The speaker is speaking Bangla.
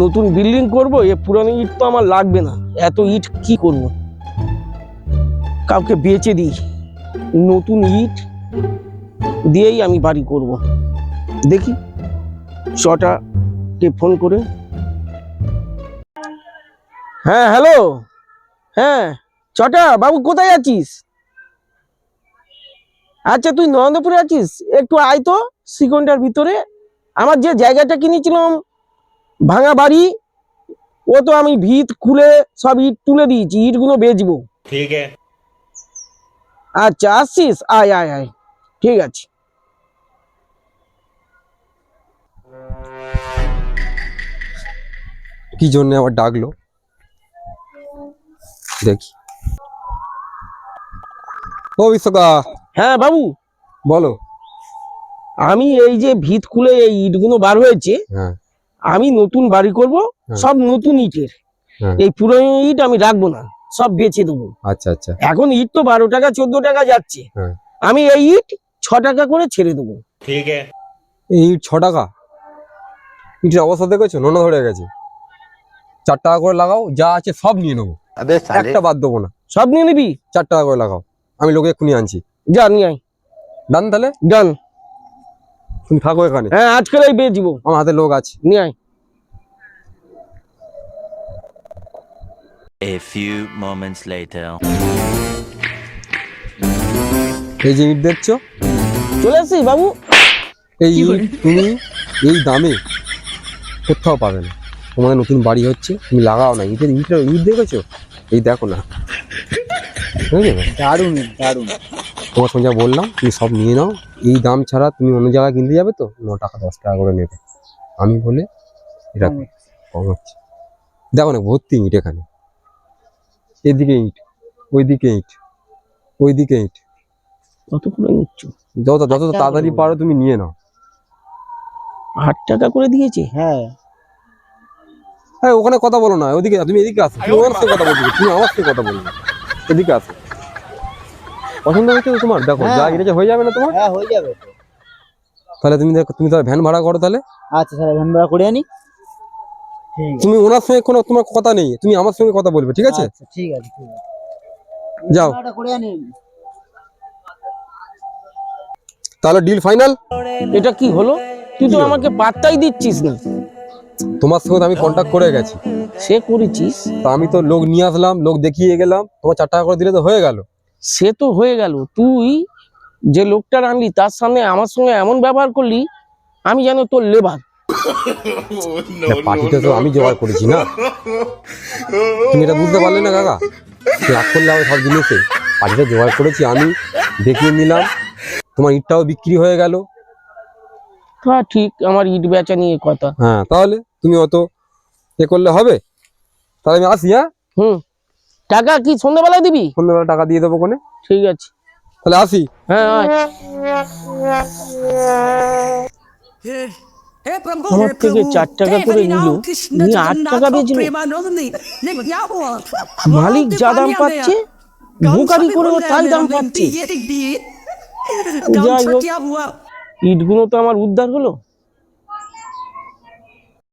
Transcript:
নতুন বিল্ডিং করব, এ পুরানো ইট তো আমার লাগবে না। এত ইট কি করব? কাউকে বেচে দিই। নতুন ইট দিয়েই আমি বাড়ি করব। দেখি ছটাকে ফোন করে। হ্যাঁ হ্যালো? হ্যাঁ ছটা? বাবু, কোথায় আছিস? আচ্ছা তুই নরেন্দ্রপুরে আছিস? একটু আয় তো সিকন্ডার ভিতরে। আমার যে জায়গাটা কিনেছিলাম ভাঙা বাড়ি ও তো আমি ভিত খুলে সব ইট তুলে দিয়েছি ইটগুলো বেচবো। ঠিক আছে। আচ্ছা আসছিস? আয় আয় আয়। ঠিক আছে। কি জন্য আবার ডাকলো? দেখি। ও বিশ্বকা। হ্যাঁ বাবু। বলো। আমি এই যে ভিত খুলে এই ইটগুলো বার হয়েছে হ্যাঁ। আমি নতুন বাড়ি করব হ্যাঁ। সব নতুন ইটের। হ্যাঁ। এই পুরনো ইট আমি রাখব না সব বেচে দেবো। আচ্ছা আচ্ছা। এখন ইট তো বারো টাকা চোদ্দ টাকা যাচ্ছে। হ্যাঁ। আমি এই ইট ছ টাকা করে ছেড়ে দেবো। ঠিক আছে। এই ইট ছ টাকা? ইটের অবস্থা দেখেছ? নোনা ধরে গেছে। চার টাকা করে লাগাও যা আছে সব নিয়ে নেব। একটা বাদ দেবো না। সব নিয়ে নিবি? চার টাকা করে লাগাও। আমি লোকে এক্ষুনি আনছি। যা নিয়ে আয়। ডান তাহলে? ডান তুমি থাকো এখানে। হ্যাঁ আজকালই বেয়ে দিব আমার হাতে লোক আছে। নিয়ে আয়। A few moments later. এই যে দেখছ? চলে আসি বাবু। এই তুমি এই দামে কোথাও পাবে না। তোমাদের নতুন বাড়ি হচ্ছে তুমি লাগাও না। ইটের ইট ইট দেখেছ? এই দেখো না। দারুণ দারুণ। তোমার সঙ্গে যা বললাম তুমি সব নিয়ে নাও। এই দাম ছাড়া তুমি অন্য জায়গায় কিনতে যাবে তো? ন টাকা দশ টাকা করে নেবে। আমি বলে এটা কম হচ্ছে। দেখো না ভর্তি ইট এখানে। এদিকে ইট ওইদিকে ইট ওইদিকে ইট। কত করে নিচ্ছ যত যত তাড়াতাড়ি পারো তুমি নিয়ে নাও। আট টাকা করে দিয়েছে? হ্যাঁ। হ্যাঁ ওখানে কথা বলো না ওদিকে তুমি এদিকে আসো। তুমি আমার সঙ্গে কথা বলবে তুমি আমার সঙ্গে কথা বলবে এদিকে আসো। পছন্দ হয়েছে তো তোমার? দেখো হ্যাঁ। যা এটা হয়ে যাবে না তোমার? হ্যাঁ হয়ে যাবে তাহলে তুমি দেখো তুমি তাহলে ভ্যান ভাড়া করো তাহলে? আচ্ছা স্যার ভ্যান ভাড়া করে আনি। ঠিক তুমি ওনার সঙ্গে কোনো তোমার কথা নেই তুমি আমার সঙ্গে কথা বলবে ঠিক আছে? আচ্ছা ঠিক আছে ঠিক আছে। যাও। করে আনি। তাহলে ডিল ফাইনাল এটা কি হলো? তুই তো আমাকে পাত্তাই দিচ্ছিস না। তোমার সঙ্গে তো আমি কন্ট্যাক্ট করে গেছি। সে করেছিস? তা আমি তো লোক নিয়ে আসলাম লোক দেখিয়ে গেলাম তোমার চার টাকা করে দিলে তো হয়ে গেল। সে তো হয়ে গেল। তুই যে লোকটার আনলি তার সামনে আমার সঙ্গে এমন ব্যবহার করলি আমি যেন তোর লেবার। পার্টিটা তো আমি জোগাড় করেছি না। তুমি এটা বুঝতে পারলে না কাকা রাগ করলে আমি সব জিনিসে। পার্টিটা জোগাড় করেছি আমি দেখিয়ে নিলাম। তোমার ইটটাও বিক্রি হয়ে গেল। তা ঠিক আমার ইট বেচা নিয়ে কথা। হ্যাঁ তাহলে তুমি অত এ করলে হবে? তাহলে আমি আসি হ্যাঁ? হুম। টাকা কি সন্ধ্যাবেলায় দিবি? সন্ধ্যাবেলা টাকা দিয়ে দেবো কোনে। ঠিক আছে। তাহলে আসি। হ্যাঁ। আমার থেকে চার টাকা করে নিল। নিয়ে আট টাকা বেচলো মালিক যা দাম পাচ্ছে বোকারি করেও তাই দাম পাচ্ছে। যাই হোক। ইটগুলো তো আমার উদ্ধার হলো।